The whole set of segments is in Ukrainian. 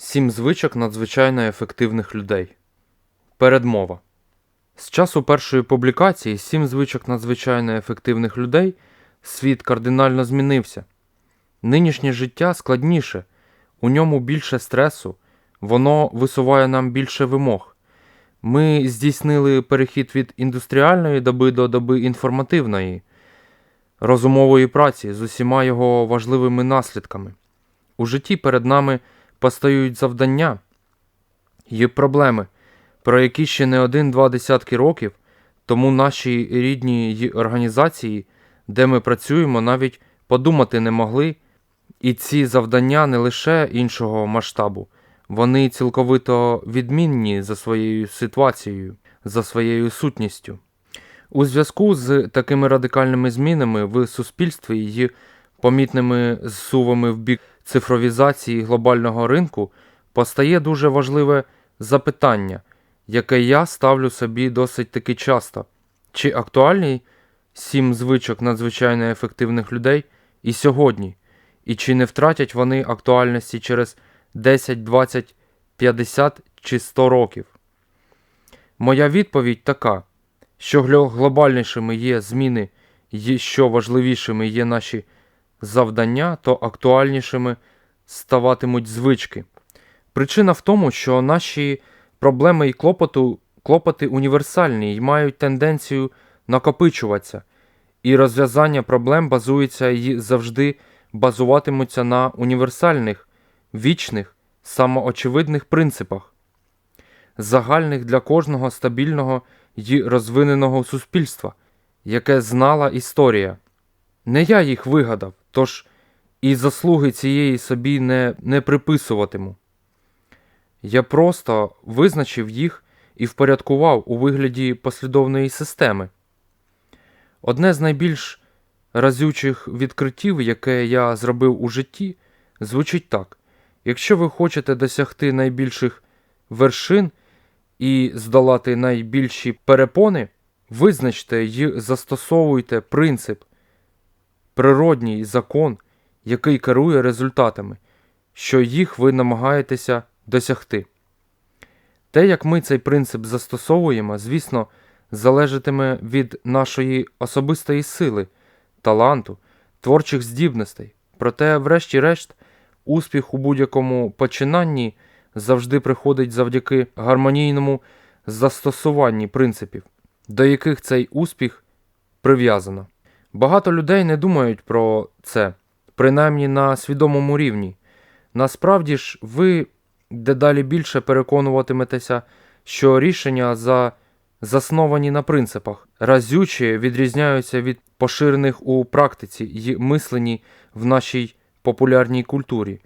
Сім звичок надзвичайно ефективних людей. Передмова. З часу першої публікації Сім звичок надзвичайно ефективних людей світ кардинально змінився. Нинішнє життя складніше, у ньому більше стресу, воно висуває нам більше вимог. Ми здійснили перехід від індустріальної доби до доби інформативної, розумової праці з усіма його важливими наслідками. У житті перед нами постають завдання і проблеми, про які ще не один-два десятки років тому наші рідні організації, де ми працюємо, навіть подумати не могли. І ці завдання не лише іншого масштабу, вони цілковито відмінні за своєю ситуацією, за своєю сутністю. У зв'язку з такими радикальними змінами в суспільстві і помітними зсувами в бік цифровізації глобального ринку постає дуже важливе запитання, яке я ставлю собі досить таки часто. Чи актуальні сім звичок надзвичайно ефективних людей і сьогодні? І чи не втратять вони актуальності через 10, 20, 50 чи 100 років? Моя відповідь така, що глобальнішими є зміни і що важливішими є наші завдання, то актуальнішими ставатимуть звички. Причина в тому, що наші проблеми і клопоту, клопоти універсальні і мають тенденцію накопичуватися, і розв'язання проблем базується і завжди базуватимуться на універсальних, вічних, самоочевидних принципах, загальних для кожного стабільного і розвиненого суспільства, яке знала історія. Не я їх вигадав, тож і заслуги цієї собі не, не приписуватиму. Я просто визначив їх і впорядкував у вигляді послідовної системи. Одне з найбільш разючих відкриттів, яке я зробив у житті, звучить так: якщо ви хочете досягти найбільших вершин і здолати найбільші перепони, визначте і застосовуйте принцип, природній закон, який керує результатами, що їх ви намагаєтеся досягти. Те, як ми цей принцип застосовуємо, звісно, залежатиме від нашої особистої сили, таланту, творчих здібностей. Проте, врешті-решт, успіх у будь-якому починанні завжди приходить завдяки гармонійному застосуванні принципів, до яких цей успіх прив'язано. Багато людей не думають про це, принаймні на свідомому рівні. Насправді ж, ви дедалі більше переконуватиметеся, що рішення за засновані на принципах, разюче відрізняються від поширених у практиці й мисленні в нашій популярній культурі.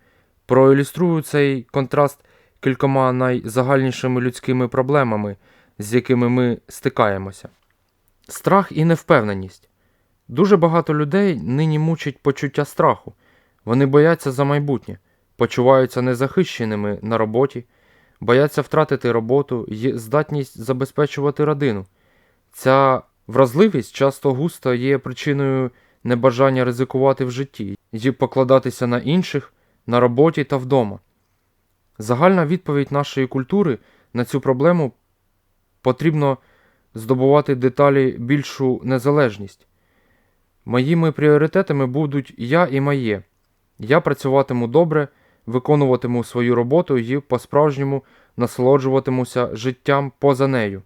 Проілюструю цей контраст кількома найзагальнішими людськими проблемами, з якими ми стикаємося. Страх і невпевненість. Дуже багато людей нині мучить почуття страху. Вони бояться за майбутнє, почуваються незахищеними на роботі, бояться втратити роботу і здатність забезпечувати родину. Ця вразливість часто густо є причиною небажання ризикувати в житті і покладатися на інших, на роботі та вдома. Загальна відповідь нашої культури на цю проблему потрібно здобувати деталі більшу незалежність. Моїми пріоритетами будуть я і моє. Я працюватиму добре, виконуватиму свою роботу і по-справжньому насолоджуватимуся життям поза нею.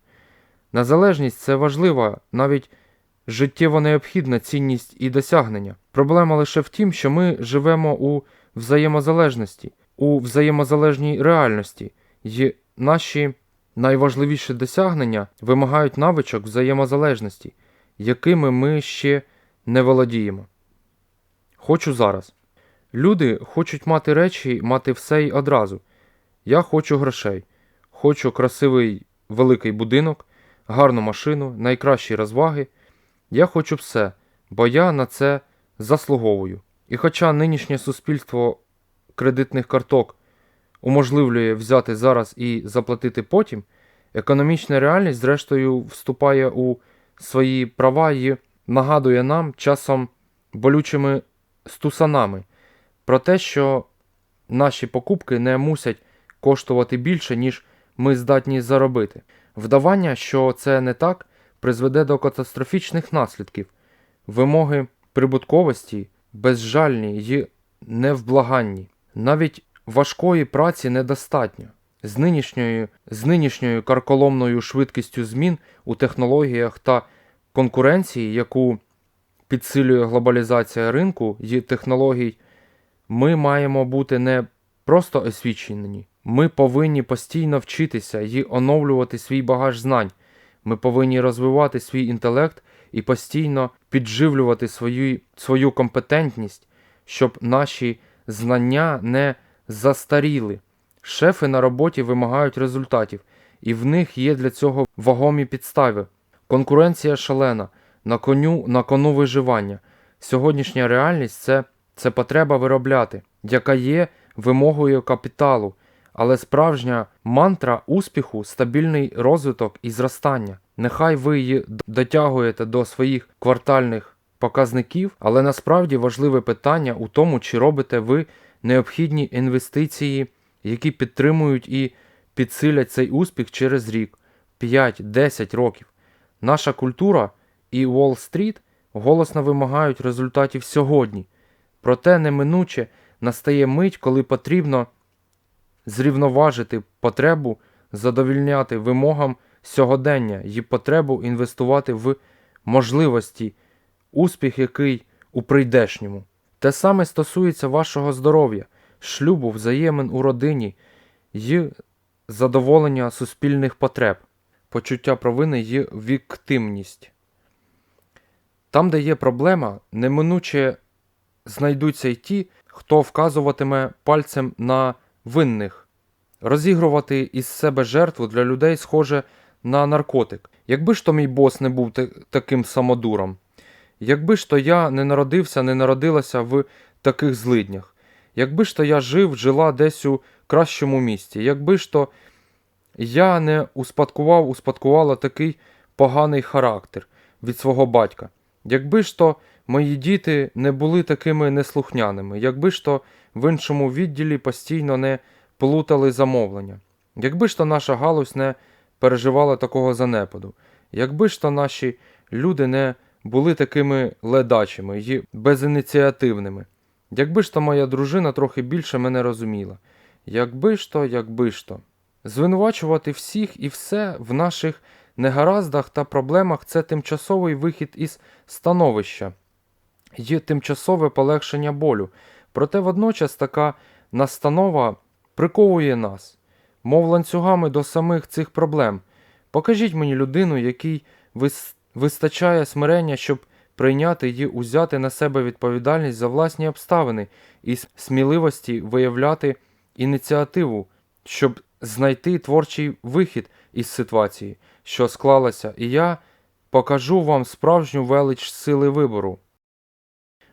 Незалежність це важлива, навіть життєво необхідна цінність і досягнення. Проблема лише в тім, що ми живемо у взаємозалежності, у взаємозалежній реальності, і наші найважливіші досягнення вимагають навичок взаємозалежності, якими ми ще не володіємо. Хочу зараз. Люди хочуть мати речі, мати все й одразу. Я хочу грошей, хочу красивий великий будинок, гарну машину, найкращі розваги. Я хочу все, бо я на це заслуговую. І хоча нинішнє суспільство кредитних карток уможливлює взяти зараз і заплатити потім, економічна реальність, зрештою, вступає у свої права і нагадує нам часом болючими стусанами про те, що наші покупки не мусять коштувати більше, ніж ми здатні заробити. Вдавання, що це не так, призведе до катастрофічних наслідків. Вимоги прибутковості безжальні й невблаганні. Навіть важкої праці недостатньо. З нинішньою, з нинішньою карколомною швидкістю змін у технологіях та конкуренції, яку підсилює глобалізація ринку і технологій, ми маємо бути не просто освічені. Ми повинні постійно вчитися і оновлювати свій багаж знань. Ми повинні розвивати свій інтелект і постійно підживлювати свою, свою компетентність, щоб наші знання не застаріли. Шефи на роботі вимагають результатів, і в них є для цього вагомі підстави. Конкуренція шалена, на коню на кону виживання. Сьогоднішня реальність це, це потреба виробляти, яка є вимогою капіталу, але справжня мантра успіху стабільний розвиток і зростання. Нехай ви її дотягуєте до своїх квартальних показників, але насправді важливе питання у тому, чи робите ви необхідні інвестиції, які підтримують і підсилять цей успіх через рік, 5-10 років. Наша культура і Уолл-стріт голосно вимагають результатів сьогодні. Проте неминуче настає мить, коли потрібно зрівноважити потребу задовільняти вимогам сьогодення і потребу інвестувати в можливості, успіх який у прийдешньому. Те саме стосується вашого здоров'я, шлюбу, взаємин у родині і задоволення суспільних потреб, почуття провини і віктимність. Там, де є проблема, неминуче знайдуться й ті, хто вказуватиме пальцем на винних. Розігрувати із себе жертву для людей схоже на наркотик. Якби ж то мій бос не був таким самодуром, якби ж то я не народився, не народилася в таких злиднях, якби ж то я жив, жила десь у кращому місті, якби ж то я не успадкував, успадкувала такий поганий характер від свого батька. Якби ж то мої діти не були такими неслухняними, якби ж то в іншому відділі постійно не плутали замовлення, якби ж то наша галузь не переживала такого занепаду, якби ж то наші люди не були такими ледачими і безініціативними, якби ж то моя дружина трохи більше мене розуміла, якби ж то, якби ж то. Звинувачувати всіх і все в наших негараздах та проблемах це тимчасовий вихід із становища, є тимчасове полегшення болю. Проте водночас така настанова приковує нас, мов ланцюгами до самих цих проблем. Покажіть мені людину, якій вистачає смирення, щоб прийняти і узяти на себе відповідальність за власні обставини і сміливості виявляти ініціативу, щоб знайти творчий вихід із ситуації, що склалася, і я покажу вам справжню велич сили вибору.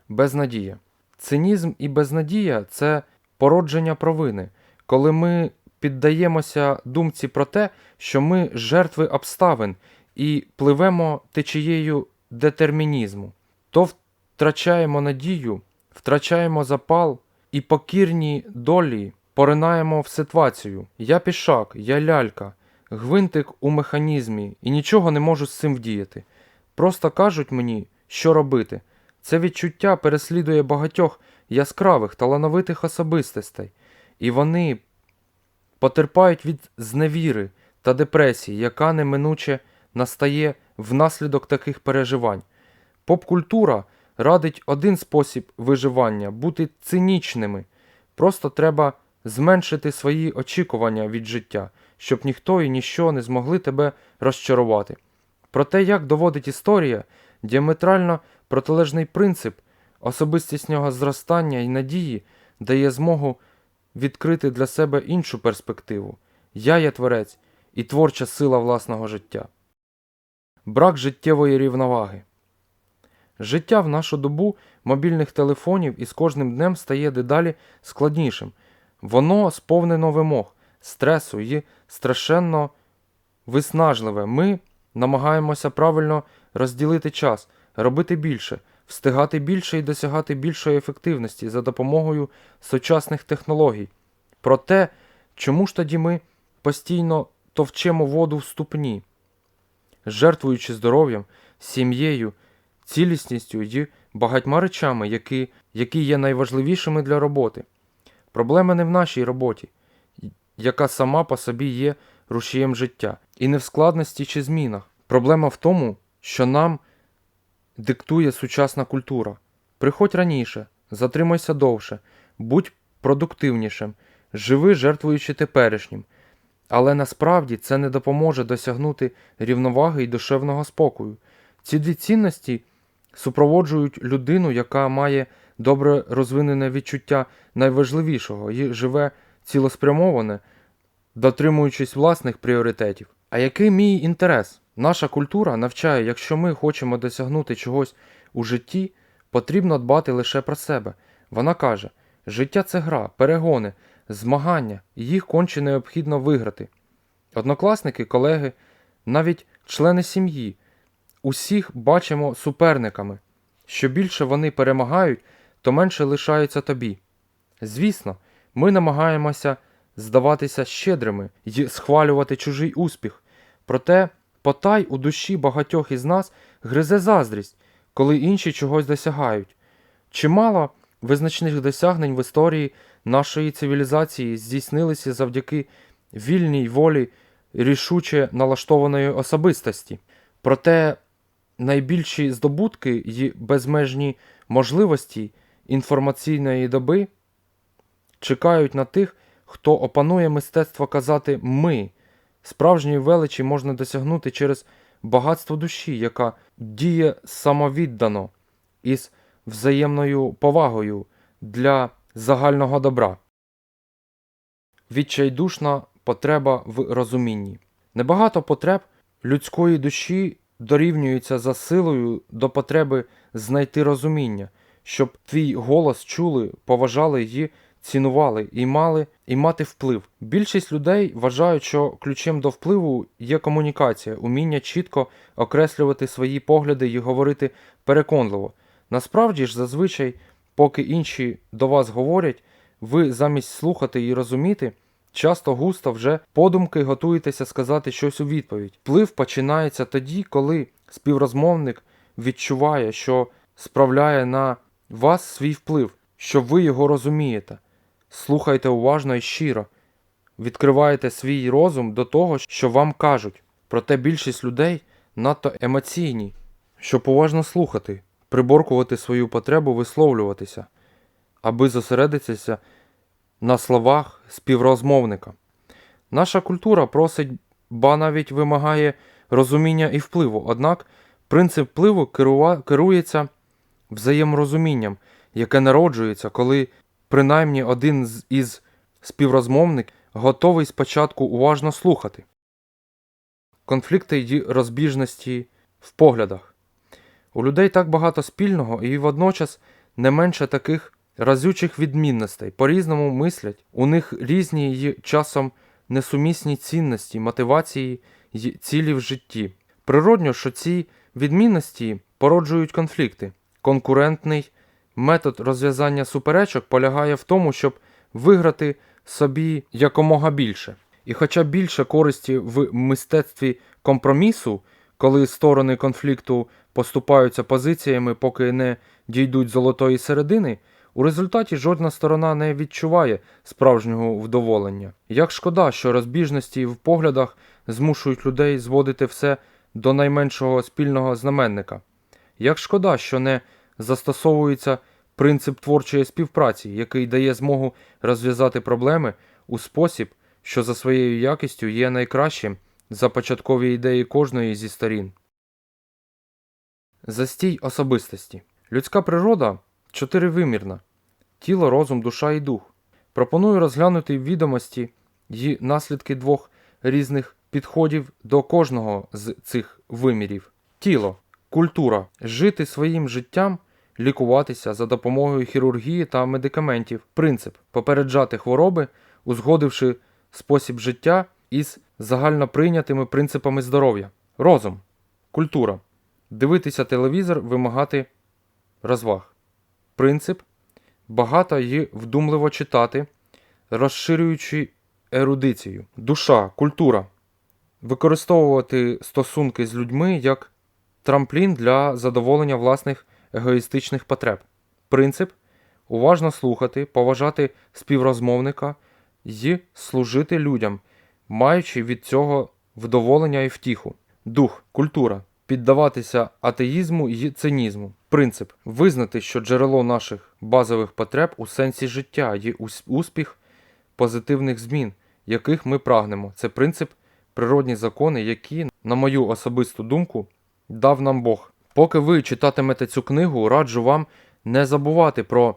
Безнадія. Цинізм і безнадія це породження провини, коли ми піддаємося думці про те, що ми жертви обставин і пливемо течією детермінізму, то втрачаємо надію, втрачаємо запал і покірні долі поринаємо в ситуацію. Я пішак, я лялька, гвинтик у механізмі і нічого не можу з цим вдіяти. Просто кажуть мені, що робити. Це відчуття переслідує багатьох яскравих, талановитих особистостей, і вони потерпають від зневіри та депресії, яка неминуче настає внаслідок таких переживань. Поп-культура радить один спосіб виживання бути цинічними. Просто треба зменшити свої очікування від життя, щоб ніхто і ніщо не змогли тебе розчарувати. Про те, як доводить історія, діаметрально протилежний принцип особистісного зростання і надії дає змогу відкрити для себе іншу перспективу. Я є творець і творча сила власного життя. Брак життєвої рівноваги. Життя в нашу добу мобільних телефонів із кожним днем стає дедалі складнішим. Воно сповнено вимог, стресу і страшенно виснажливе. Ми намагаємося правильно розділити час, робити більше, встигати більше і досягати більшої ефективності за допомогою сучасних технологій. Проте Чому ж тоді ми постійно товчемо воду в ступні, жертвуючи здоров'ям, сім'єю, цілісністю і багатьма речами, які, які є найважливішими для роботи? Проблема не в нашій роботі, яка сама по собі є рушієм життя, і не в складності чи змінах. Проблема в тому, що нам диктує сучасна культура. Приходь раніше, затримайся довше, будь продуктивнішим, живи, жертвуючи теперішнім. Але насправді це не допоможе досягнути рівноваги і душевного спокою. Ці дві цінності супроводжують людину, яка має добре розвинене відчуття найважливішого і живе цілеспрямоване, дотримуючись власних пріоритетів. А який мій інтерес? Наша культура навчає, якщо ми хочемо досягнути чогось у житті, потрібно дбати лише про себе. Вона каже: життя це гра, перегони, змагання, їх конче необхідно виграти. Однокласники, колеги, навіть члени сім'ї, усіх бачимо суперниками. Що більше вони перемагають, то менше лишаються тобі. Звісно, ми намагаємося здаватися щедрими і схвалювати чужий успіх. Проте потай у душі багатьох із нас гризе заздрість, коли інші чогось досягають. Чимало визначних досягнень в історії нашої цивілізації здійснилися завдяки вільній волі рішуче налаштованої особистості. Проте найбільші здобутки і безмежні можливості інформаційної доби чекають на тих, хто опанує мистецтво казати ми. Справжньої величі можна досягнути через багатство душі, яка діє самовіддано із взаємною повагою для загального добра. Відчайдушна потреба в розумінні. Небагато потреб людської душі дорівнюються за силою до потреби знайти розуміння, щоб твій голос чули, поважали її, цінували і мали і мати вплив. Більшість людей вважають, що ключем до впливу є комунікація, уміння чітко окреслювати свої погляди і говорити переконливо. Насправді ж, зазвичай, поки інші до вас говорять, ви замість слухати і розуміти, часто густо вже подумки готуєтеся сказати щось у відповідь. Вплив починається тоді, коли співрозмовник відчуває, що справляє на вас свій вплив, що ви його розумієте. Слухайте уважно і щиро, відкриваєте свій розум до того, що вам кажуть. Проте більшість людей надто емоційні, щоб уважно слухати, приборкувати свою потребу висловлюватися, аби зосередитися на словах співрозмовника. Наша культура просить, ба навіть вимагає розуміння і впливу, однак принцип впливу керується взаєморозумінням, яке народжується, коли принаймні один із співрозмовник готовий спочатку уважно слухати. Конфлікти й розбіжності в поглядах. У людей так багато спільного і водночас не менше таких разючих відмінностей. По-різному мислять, у них різні й часом несумісні цінності, мотивації й цілі в житті. Природньо, що ці відмінності породжують конфлікти. Конкурентний метод розв'язання суперечок полягає в тому, щоб виграти собі якомога більше. І хоча більше користі в мистецтві компромісу, коли сторони конфлікту поступаються позиціями, поки не дійдуть золотої середини, у результаті жодна сторона не відчуває справжнього вдоволення. Як шкода, що розбіжності в поглядах змушують людей зводити все до найменшого спільного знаменника. Як шкода, що не застосовується принцип творчої співпраці, який дає змогу розв'язати проблеми у спосіб, що за своєю якістю є найкращим за початкові ідеї кожної зі сторін. Застій особистості. Людська природа чотиривимірна тіло, розум, душа і дух. Пропоную розглянути відомості й наслідки двох різних підходів до кожного з цих вимірів. Тіло, культура жити своїм життям, лікуватися за допомогою хірургії та медикаментів. Принцип попереджати хвороби, узгодивши спосіб життя із загальноприйнятими принципами здоров'я. Розум, культура дивитися телевізор, вимагати розваг. Принцип багато і вдумливо читати, розширюючи ерудицією. Душа, культура. Використовувати стосунки з людьми як трамплін для задоволення власних егоїстичних потреб. Принцип уважно слухати, поважати співрозмовника і служити людям, маючи від цього вдоволення і втіху. Дух, культура, піддаватися атеїзму і цинізму. Принцип визнати, що джерело наших базових потреб у сенсі життя є успіх позитивних змін, яких ми прагнемо. Це принцип природні закони, які, на мою особисту думку, дав нам Бог. Поки ви читатимете цю книгу, раджу вам не забувати про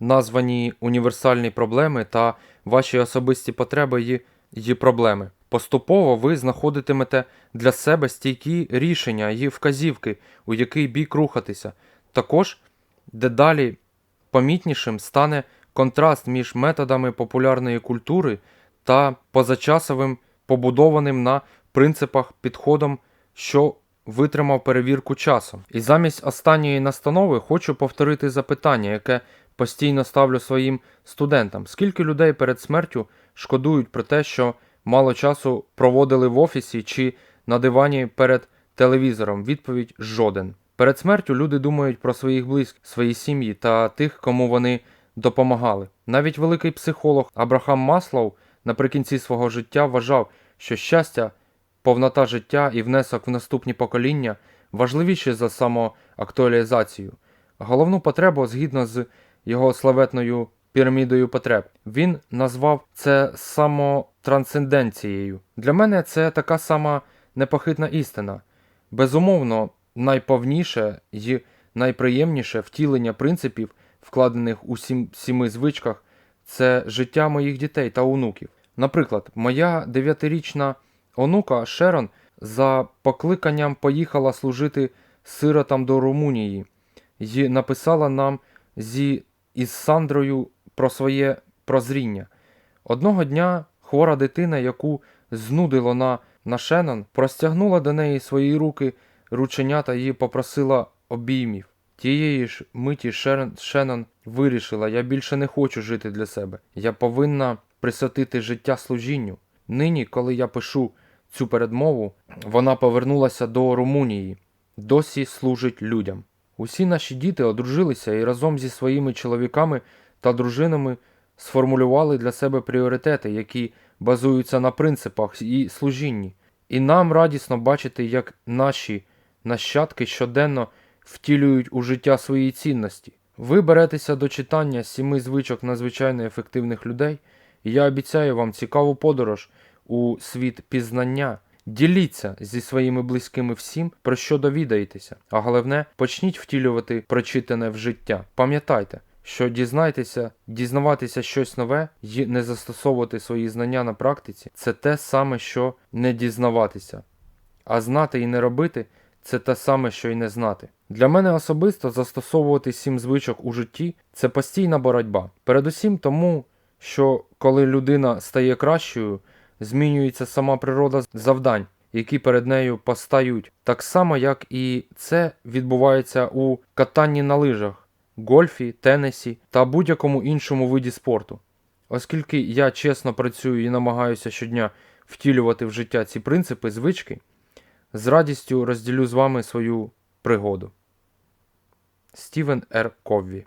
названі універсальні проблеми та ваші особисті потреби і, проблеми. Поступово ви знаходитимете для себе стійкі рішення і вказівки, у який бік рухатися. Також дедалі помітнішим стане контраст між методами популярної культури та позачасовим побудованим на принципах підходом, що витримав перевірку часом. І замість останньої настанови хочу повторити запитання, яке постійно ставлю своїм студентам: скільки людей перед смертю шкодують про те, що мало часу проводили в офісі чи на дивані перед телевізором? Відповідь жоден. Перед смертю люди думають про своїх близьких, свої сім'ї та тих, кому вони допомагали. Навіть великий психолог Абрахам Маслоу наприкінці свого життя вважав, що щастя, повнота життя і внесок в наступні покоління важливіші за самоактуалізацію. Головну потребу, згідно з його славетною пірамідою потреб, він назвав це самотрансценденцією. Для мене це така сама непохитна істина. Безумовно, найповніше і найприємніше втілення принципів, вкладених у сім, сіми звичках, це життя моїх дітей та онуків. Наприклад, моя дев'ятирічна онука Шерон за покликанням поїхала служити сиротам до Румунії і написала нам зі із Сандрою про своє прозріння. Одного дня хвора дитина, яку знудило на, на Шеннон, простягнула до неї свої руки рученята і попросила обіймів. Тієї ж миті Шерон, Шеннон вирішила, я більше не хочу жити для себе. Я повинна присвятити життя служінню. Нині, коли я пишу цю передмову, вона повернулася до Румунії, досі служить людям. Усі наші діти одружилися і разом зі своїми чоловіками та дружинами сформулювали для себе пріоритети, які базуються на принципах і служінні. І нам радісно бачити, як наші нащадки щоденно втілюють у життя свої цінності. Ви беретеся до читання сіми звичок надзвичайно ефективних людей, і я обіцяю вам цікаву подорож у світ пізнання. Діліться зі своїми близькими всім, про що довідаєтеся, а головне, почніть втілювати прочитане в життя. Пам'ятайте, що дізнайтеся, дізнаватися щось нове і не застосовувати свої знання на практиці це те саме, що не дізнаватися. А знати і не робити це те саме, що й не знати. Для мене особисто застосовувати сім звичок у житті це постійна боротьба. Передусім тому, що коли людина стає кращою, змінюється сама природа завдань, які перед нею постають, так само, як і це відбувається у катанні на лижах, гольфі, тенісі та будь-якому іншому виді спорту. Оскільки я чесно працюю і намагаюся щодня втілювати в життя ці принципи, звички, з радістю розділю з вами свою пригоду. Стівен Р. Ковві